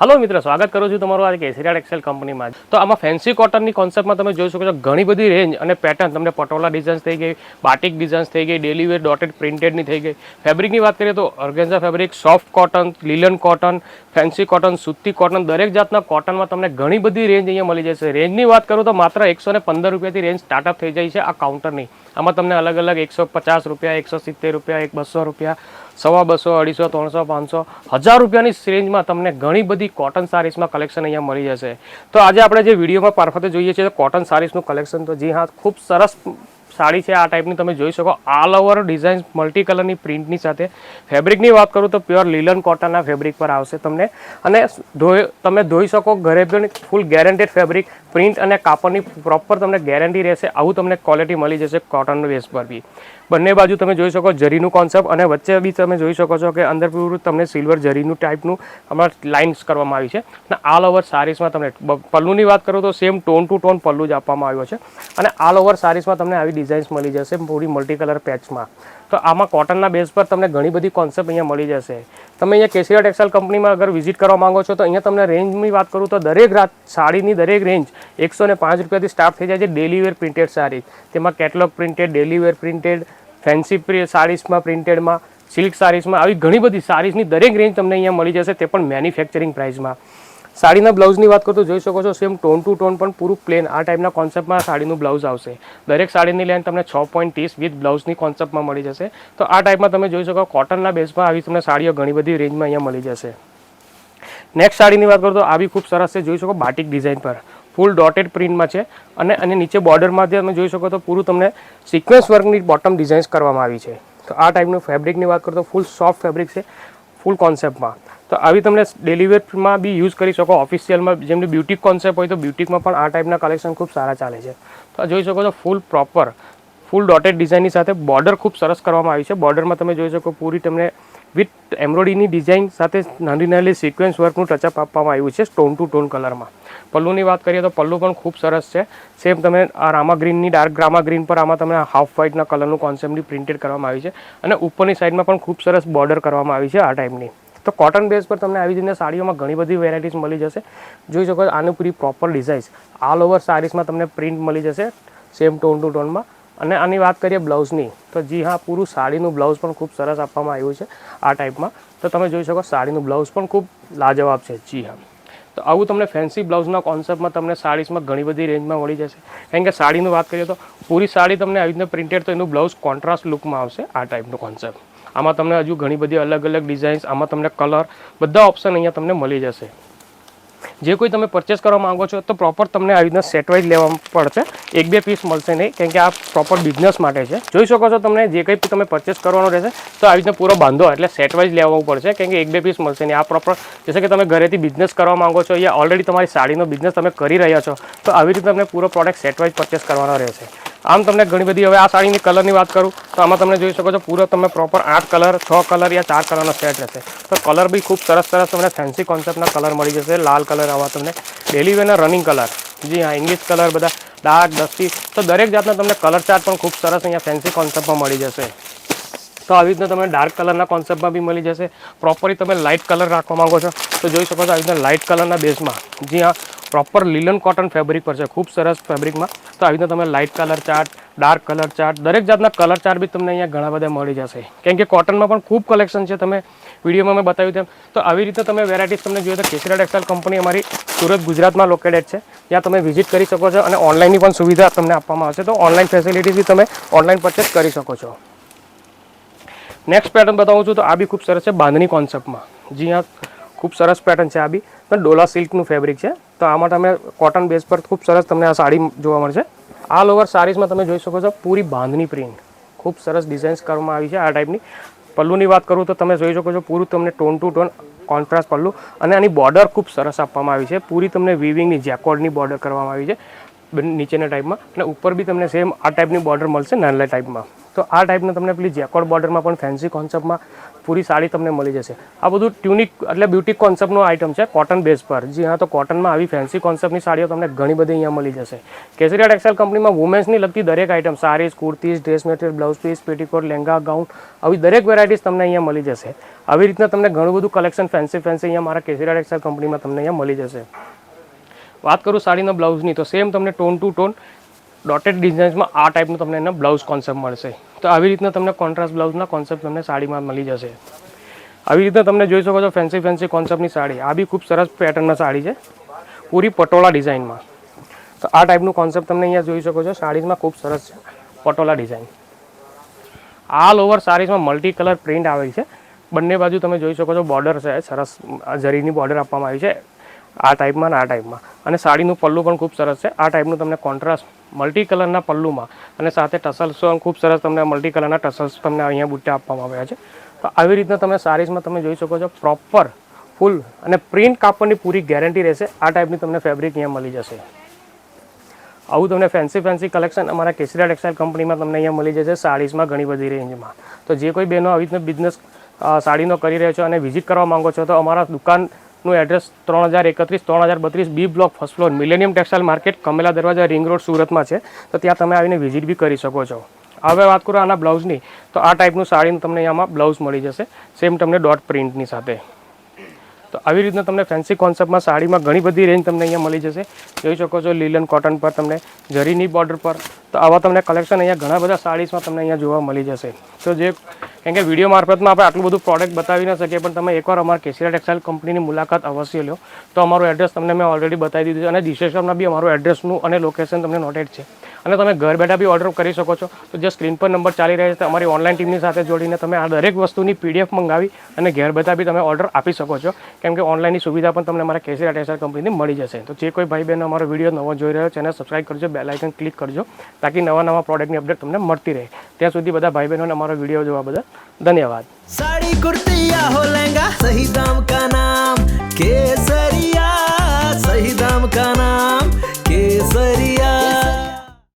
Hello મિત્ર, સ્વાગત કરું છું તમારું આજે કેસરિયા એક્સેલ કંપનીમાં. તો આમાં ફેન્સી કોટનની કોન્સેપ્ટમાં તમે જોઈ શકો છો ઘણી બધી રેન્જ અને પેટર્ન તમને પટોલા ડિઝાઇન્સ થઈ ગઈ બાટિક ડિઝાઇન્સ થઈ ગઈ ડેલી વેર ડોટેડ પ્રિન્ટેડની થઈ ગઈ. ફેબ્રિકની વાત કરીએ તો organza fabric soft cotton linen cotton fancy cotton સૂતી કોટન દરેક જાતના કોટનમાં તમને ઘણી બધી રેન્જ અહીંયા મળી જશે. રેન્જની વાત કરું તો માત્ર એકસો ને પંદર રૂપિયાથી રેન્જ સ્ટાર્ટઅપ થઈ જાય છે આ કાઉન્ટરની આમાં તમને અલગ અલગ એકસો પચાસ રૂપિયા, એકસો સિત્તેર રૂપિયા, એક બસો રૂપિયા સવા બસો, અઢીસો, ત્રણસો, પાંચસો, હજાર રૂપિયાની રેન્જમાં તમને ઘણી બધી કોટન સારીસમાં કલેક્શન અહીંયા મળી જશે. તો આજે આપણે જે વિડીયોમાં મારફતે જોઈએ છીએ કોટન સારીસનું કલેક્શન તો જી હા, ખૂબ સરસ સાડી છે આ ટાઈપની તમે જોઈ શકો ઓલ ઓવર ડિઝાઇન મલ્ટી કલરની પ્રિન્ટની સાથે. ફેબ્રિકની વાત કરું તો પ્યોર લીલન કોટનના ફેબ્રિક પર આવશે તમને. અને ધોઈ, તમે ધોઈ શકો, ઘરે પણ ફૂલ ગેરંટેડ ફેબ્રિક પ્રિન્ટ અને કાપડની પ્રોપર તમને ગેરંટી રહેશે, આવું તમને ક્વોલિટી મળી જશે કોટન બેઝ પર બી. બંને બાજુ તમે જોઈ શકો જરીનું કોન્સેપ્ટ અને વચ્ચે બી તમે જોઈ શકો છો કે અંદર પૂરું તમને સિલ્વર જરીનું ટાઈપનું હમણાં લાઇન્સ કરવામાં આવી છે. અને ઓલ ઓવર સારીસમાં તમને પલ્લુની વાત કરું તો same tone to tone pallu જ આપવામાં આવ્યો છે. અને ઓલ ઓવર સારીસમાં તમને આવી ડિઝાઇન્સ મળી જશે પૂરી મલ્ટી કલર પેચમાં તો આમાં કોટનના બેઝ પર તમને ઘણી બધી કોન્સેપ્ટ અહીંયા મળી જશે. તમે અહીંયા કેસરિયા ટેક્સટાઇલ કંપનીમાં અગર વિઝિટ કરવા માંગો છો તો અહીંયા તમને રેન્જની વાત કરું તો દરેક રાત, સાડીની દરેક રેન્જ એકસો ને પાંચ રૂપિયાથી સ્ટાર્ટ થઈ જાય છે ડેલી વેર પ્રિન્ટેડ સાડી. તેમાં catalogue printed daily wear printed fancy સાડીસમાં પ્રિન્ટેડમાં સિલ્ક સાડીસમાં આવી ઘણી બધી સાડીસની દરેક રેન્જ તમને અહીંયા મળી જશે, તે પણ મેન્યુફેક્ચરિંગ પ્રાઇસમાં સાડીના બ્લાઉઝની વાત કરતો જોઈ શકો છો સેમ ટોન ટુ ટોન પણ પૂરું પ્લેન આ ટાઈપના કોન્સેપ્ટમાં સાડીનું બ્લાઉઝ આવશે. દરેક સાડીની લેન્થ તમને છ પોઈન્ટ ત્રીસ વિથ બ્લાઉઝની કોન્સેપ્ટમાં મળી જશે. તો આ ટાઈપમાં તમે જોઈ શકો કોટનના બેઝમાં આવી તમને સાડીઓ ઘણી બધી રેન્જમાં અહીંયા મળી જશે. નેક્સ્ટ સાડીની વાત કરો તો આ બી ખૂબ સરસ છે, જોઈ શકો બાટિક ડિઝાઇન પર. ફૂલ ડોટેડ પ્રિન્ટમાં છે અને અને નીચે બોર્ડરમાં તમે જોઈ શકો તો પૂરું તમને સિક્વન્સ વર્કની બોટમ ડિઝાઇન્સ કરવામાં આવી છે. તો આ ટાઈપનું ફેબ્રિકની વાત કરો તો ફૂલ સોફ્ટ ફેબ્રિક છે ફૂલ કોન્સેપ્ટમાં તો આવી તમને ડેલિવરીમાં બી યુઝ કરી શકો ઓફિશિયલમાં જેમની બ્યુટિક કોન્સેપ્ટ હોય તો બ્યુટિકમાં પણ આ ટાઈપના કલેક્શન ખૂબ સારા ચાલે છે. તો જોઈ શકો છો ફૂલ પ્રોપર ફૂલ ડોટેડ ડિઝાઇનની સાથે બોર્ડર ખૂબ સરસ કરવામાં આવી છે. બોર્ડરમાં તમે જોઈ શકો પૂરી તમને વિથ એમ્બ્રોઇડરીની ડિઝાઇન સાથે નાની નાની સિક્વન્સ વર્કનું ટચઅપ આપવામાં આવ્યું છે ટોન ટુ ટોન કલરમાં પલ્લુની વાત કરીએ તો પલ્લુ પણ ખૂબ સરસ છે. સેમ તમે આ રામા ગ્રીનની ડાર્ક રામા ગ્રીન પર આમાં તમે હાફ વ્હાઇટના કલરનું કોન્સેપ્ટની પ્રિન્ટેડ કરવામાં આવી છે અને ઉપરની સાઈડમાં પણ ખૂબ સરસ બોર્ડર કરવામાં આવી છે આ ટાઈપની તો કોટન બેઝ પર તમને આવી જઈને સાડીઓમાં ઘણી બધી વેરાયટીઝ મળી જશે. જોઈ શકો આનું પૂરી પ્રોપર ડિઝાઇન્સ ઓલ ઓવર સાડીઝમાં તમને પ્રિન્ટ મળી જશે સેમ ટોન ટુ ટોનમાં અને આની વાત કરીએ બ્લાઉઝની, તો જી હા, પૂરું સાડીનું બ્લાઉઝ પણ ખૂબ સરસ આપવામાં આવ્યું છે આ ટાઈપમાં. તો તમે જોઈ શકો સાડીનું બ્લાઉઝ પણ ખૂબ લાજવાબ છે, જી હા. તો આવું તમને ફેન્સી બ્લાઉઝના કોન્સેપ્ટમાં તમને સાડીસમાં ઘણી બધી રેન્જમાં મળી જશે. કારણ કે સાડીનું વાત કરીએ તો પૂરી સાડી તમને આવી રીતે પ્રિન્ટેડ તો એનું બ્લાઉઝ કોન્ટ્રાસ્ટ લુકમાં આવશે આ ટાઈપનું કોન્સેપ્ટ આમાં તમને હજુ ઘણી બધી અલગ અલગ ડિઝાઇન્સ આમાં તમને કલર બધા ઓપ્શન અહીંયા તમને મળી જશે. જે કોઈ તમે પરચેસ કરવા માંગો છો, તો પ્રોપર તમને આવી રીતના સેટવાઇઝ લેવા પડશે. એક બે પીસ મળશે નહીં, કેમ કે આ પ્રોપર બિઝનેસ માટે છે. જોઈ શકો છો તમને જે કંઈ તમે પરચેસ કરવાનો રહેશે, તો આવી રીતના પૂરો બાંધો, એટલે સેટવાઇઝ લેવાનું પડશે, કેમ કે એક બે પીસ મળશે નહીં. આ પ્રોપર જશે કે તમે ઘરેથી બિઝનેસ કરવા માંગો છો, યા ઓલરેડી તમારી સાડીનો બિઝનેસ તમે કરી રહ્યા છો, તો આવી રીતે તમને પૂરો પ્રોડક્ટ સેટવાઇઝ પરચેસ કરવાનો રહેશે. આમ તમને ઘણી બધી હવે આ સાડીની કલરની વાત કરું, તો આમાં તમે જોઈ શકો છો પૂરો તમે પ્રોપર આઠ કલર, છ કલર યા ચાર કલરનો સેટ રહેશે. તો કલર બી ખૂબ સરસ સરસ તમને ફેન્સી કોન્સેપ્ટના કલર મળી જશે, લાલ કલર આવા તમને. ડેલી વેના રનિંગ કલર જી હા ઇંગ્લિશ કલર બધા ડાર્ક ડસ્ટી તો દરેક જાતના તમને કલર ચાર્ટ પણ ખૂબ સરસ અહીંયા ફેન્સી કોન્સેપ્ટમાં મળી જશે. તો આવી રીતના તમે ડાર્ક કલરના કોન્સેપ્ટમાં બી મળી જશે. પ્રોપરલી તમે લાઇટ કલર રાખવા માંગો છો, તો જોઈ શકો છો આવી રીતના લાઇટ કલરના બેઝમાં જી હા પ્રોપર લીલન કોટન ફેબ્રિક પર છે. ખૂબ સરસ ફેબ્રિકમાં તો આવી રીતના તમે light colour chart dark colour chart દરેક જાતના કલર ચાર્ટ બી તમને અહીંયા ઘણા બધા મળી જશે. કેમ કે કોટનમાં પણ ખૂબ કલેક્શન છે તમે વિડીયોમાં મેં બતાવ્યું તેમ. તો આવી રીતે તમે વેરાયટીઝ તમને જોઈએ તો કેસરા ટેક્સટાઇલ કંપની અમારી સુરત, ગુજરાતમાં લોકેટેડ છે. ત્યાં તમે વિઝિટ કરી શકો છો અને ઓનલાઈનની પણ સુવિધા તમને આપવામાં આવશે. તો ઓનલાઈન ફેસિલિટી બી તમે ઓનલાઈન પરચેસ કરી શકો છો. નેક્સ્ટ પેટર્ન બતાવું છું તો આ બી ખૂબ સરસ છે બાંધણી કોન્સેપ્ટમાં જી હા, ખૂબ સરસ પેટર્ન છે આ બી. પણ ડોલા સિલ્કનું ફેબ્રિક છે. તો આમાં તમે કોટન બેઝ પર ખૂબ સરસ તમને આ સાડી જોવા મળશે. ઓલ ઓવર સાડીઝમાં તમે જોઈ શકો છો પૂરી બાંધની પ્રિન્ટ ખૂબ સરસ ડિઝાઇન્સ કરવામાં આવી છે આ ટાઈપની પલ્લુની વાત કરું તો તમે જોઈ શકો છો પૂરું તમને ટોન ટુ ટોન કોન્ટ્રાસ્ટ પલ્લુ. અને આની બોર્ડર ખૂબ સરસ આપવામાં આવી છે. પૂરી તમને વિવિંગની જેકોર્ડની બોર્ડર કરવામાં આવી છે. નીચેના ટાઈપમાં અને ઉપર બી તમને સેમ આ ટાઈપની બોર્ડર મળશે નાનલા ટાઈપમાં તો આ ટાઈપનું તમને પેલી જેકોડ બોર્ડરમાં પણ ફેન્સી કોન્સેપ્ટમાં પૂરી સાડી તમને મળી જશે. આ બધું ટ્યુનિક એટલે બ્યુટી કોન્સેપ્ટનું આઇટમ છે કોટન બેઝ પર. જી હા, તો કોટનમાં આવી ફેન્સી કોન્સેપ્ટની સાડીઓ તમને ઘણી બધી અહીંયા મળી જશે. કેસરિયા ટેક્સટાઇલ કંપનીમાં વુમેન્સની લગતી દરેક item saris, kurtis dress material blouse piece petticoat lehenga gown આવી દરેક વેરાયટીઝ તમને અહીંયા મળી જશે. આવી રીતના તમને ઘણું બધું કલેક્શન ફેન્સી ફેન્સી અહીંયા મારા કેસરિયા ટેક્સટાઇલ કંપનીમાં તમને અહીંયા મળી જશે. વાત કરું સાડીના બ્લાઉઝની તો સેમ તમને ટોન ટુ ટોન ડોટેડ ડિઝાઇન્સમાં આ ટાઈપનું તમને એના બ્લાઉઝ કોન્સેપ્ટ મળશે. તો આવી રીતના તમને કોન્ટ્રાસ્ટ બ્લાઉઝના કોન્સેપ્ટ તમને સાડીમાં મળી જશે. આવી રીતના તમને જોઈ શકો છો ફેન્સી ફેન્સી કોન્સેપ્ટની સાડી. આ બી ખૂબ સરસ પેટર્નના સાડી છે. પૂરી પટોળા ડિઝાઇનમાં તો આ ટાઈપનું કોન્સેપ્ટ તમને અહીંયા જોઈ શકો છો. સાડીઝમાં ખૂબ સરસ છે પટોળા ડિઝાઇન આલ ઓવર સાડીઝમાં મલ્ટી કલર પ્રિન્ટ આવેલી છે. બંને બાજુ તમે જોઈ શકો છો બોર્ડર છે. સરસ આ જરીની બોર્ડર આપવામાં આવી છે. આ ટાઈપમાં ને આ ટાઈપમાં અને સાડીનું પલ્લું પણ ખૂબ સરસ છે. આ ટાઈપનું તમને કોન્ટ્રાસ્ટ મલ્ટી કલરના પલ્લુમાં અને સાથે ટસલ્સ ખૂબ સરસ તમને મલ્ટી કલરના ટસલ્સ તમને અહીંયા બુટ્ટા આપવામાં આવ્યા છે. તો આવી રીતના તમે સારીઝમાં તમે જોઈ શકો છો પ્રોપર ફૂલ અને પ્રિન્ટ કાપડની પૂરી ગેરંટી રહેશે. આ ટાઈપની તમને ફેબ્રિક અહીંયા મળી જશે. આવું તમને ફેન્સી ફેન્સી કલેક્શન અમારા કેસરિયા ટેક્સટાઇલ કંપનીમાં તમને અહીંયા મળી જશે સાડીઝમાં ઘણી બધી રેન્જમાં તો જે કોઈ બહેનો આવી રીતનો બિઝનેસ સાડીનો કરી રહ્યો છો અને વિઝિટ કરવા માંગો છો તો અમારા દુકાનનું એડ્રેસ ત્રણ હજાર એકત્રીસ, ત્રણ હજાર બત્રીસ, B block first floor, millennium textile market, Kamela દરવાજા, રિંગ રોડ, સુરતમાં છે. તો ત્યાં તમે આવીને વિઝિટ બી કરી શકો છો. હવે વાત કરું આના બ્લાઉઝની તો આ ટાઈપનું સાડીનું તમને અહીંયામાં બ્લાઉઝ મળી જશે. સેમ તમને ડોટ પ્રિન્ટની સાથે. તો આવી રીતના તમને ફેન્સી કોન્સેપ્ટમાં સાડીમાં ઘણી બધી રેન્જ તમને અહીંયા મળી જશે. જોઈ શકો છો લીલન કોટન પર તમને જરીની બોર્ડર પર. તો આવા તમને કલેક્શન અહીંયા ઘણા બધા સાડીઝમાં તમને અહીંયા જોવા મળી જશે. તો જે, કેમ કે વીડિયો મારફતમાં આપણે આટલું બધું પ્રોડક્ટ બતાવી ન શકીએ, પણ તમે એકવાર અમારા કેસરિયા ટેક્સટાઇલ કંપનીની મુલાકાત અવશ્ય લો. તો અમારું એડ્રેસ તમને મેં ઓલરેડી બતાવી દીધું છે અને દિશેશ્વરમાં બી અમારું એડ્રેસનું અને લોકેશન તમને નોટેડ છે. અને તમે ઘર બેઠા બી ઓર્ડર કરી શકો છો. તો જે સ્ક્રીન પર નંબર ચાલી રહ્યા છે અમારી ઓનલાઈન ટીમની સાથે જોડીને તમે આ દરેક વસ્તુની પીડીએફ મંગાવી અને ઘેર બેઠા બી તમે ઓર્ડર આપી શકો છો. કેમ કે ઓનલાઈનની સુવિધા પણ તમને અમારા કેસરી ટેસર કંપનીની મળી જશે. તો જે કોઈ ભાઈ બહેન અમારો વીડિયો નવો જોઈ રહ્યો છે, એને સબસ્ક્રાઈબ કરજો બેલ આઇકન ક્લિક કરજો, તાકી નવા નવા પ્રોડક્ટની અપડેટ તમને મળતી રહે. ત્યાં સુધી બધા ભાઈ બહેનોને અમારો વીડિયો જોવા બદલ ધન્યવાદ. સાડી કુર્તિયા હો લહેંગા, સહી દામ કા નામ? કેસરિયા, સહી દામ કા નામ?